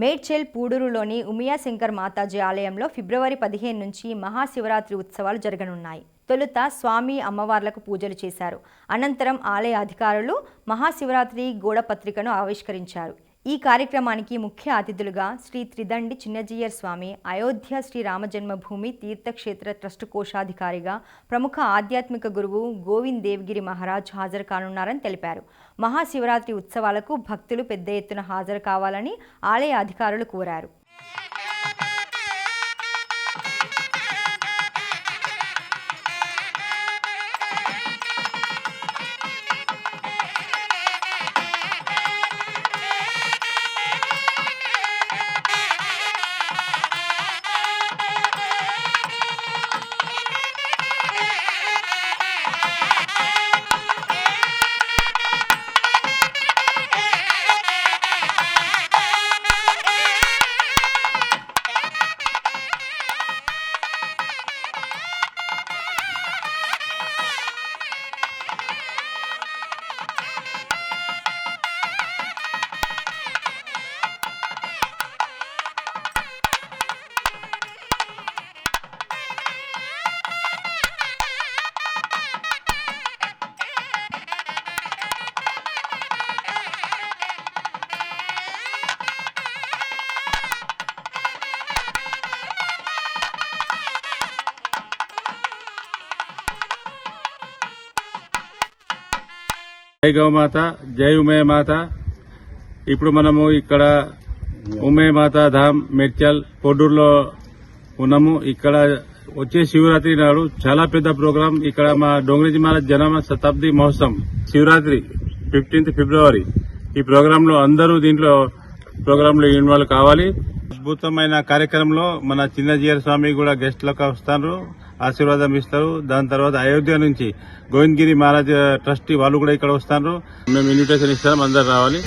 మేడ్చెల్ పూడూరులోని ఉమియాశంకర్ మాతాజీ ఆలయంలో ఫిబ్రవరి పదిహేను నుంచి మహాశివరాత్రి ఉత్సవాలు జరగనున్నాయి. తొలుత స్వామి అమ్మవార్లకు పూజలు చేశారు. అనంతరం ఆలయ అధికారులు మహాశివరాత్రి గోడపత్రికను ఆవిష్కరించారు. ఈ కార్యక్రమానికి ముఖ్య అతిథులుగా శ్రీ త్రిదండి చిన్నజీయర్ స్వామి అయోధ్య శ్రీ రామజన్మభూమి తీర్థక్షేత్ర ట్రస్ట్ కోశాధికారిగా ప్రముఖ ఆధ్యాత్మిక గురువు గోవింద్ దేవ్గిరి మహారాజ్ హాజరు కానున్నారని తెలిపారు. మహాశివరాత్రి ఉత్సవాలకు భక్తులు పెద్ద ఎత్తున హాజరు కావాలని ఆలయ అధికారులు కోరారు. జై గౌమాత జై ఉమే మాత. ఇప్పుడు మనము ఇక్కడ ఉమే మాత ధామ్ మెడ్చల్ పొడ్డూరులో ఉన్నాము. ఇక్కడ వచ్చే శివరాత్రి నాడు చాలా పెద్ద ప్రోగ్రాం. ఇక్కడ మా డోంగ్రీజీ మహారాజ్ జన్మ శతాబ్ది మహోత్సవం శివరాత్రి ఫిఫ్టీన్త్ ఫిబ్రవరి. ఈ ప్రోగ్రామ్లో అందరూ దీంట్లో ప్రోగ్రామ్లో ఇన్వాల్వ్ కావాలి. అద్భుతమైన కార్యక్రమంలో మన చిన్నజీయర్ స్వామి కూడా గెస్ట్లకు వస్తారు ఆశీర్వాదం ఇస్తారు. దాని తర్వాత అయోధ్య నుంచి గోవిందగిరి మహారాజ్ ట్రస్టీ వాళ్ళు కూడా ఇక్కడ వస్తారు మేము ఇన్విటేషన్ ఇస్తాం అందరు రావాలి.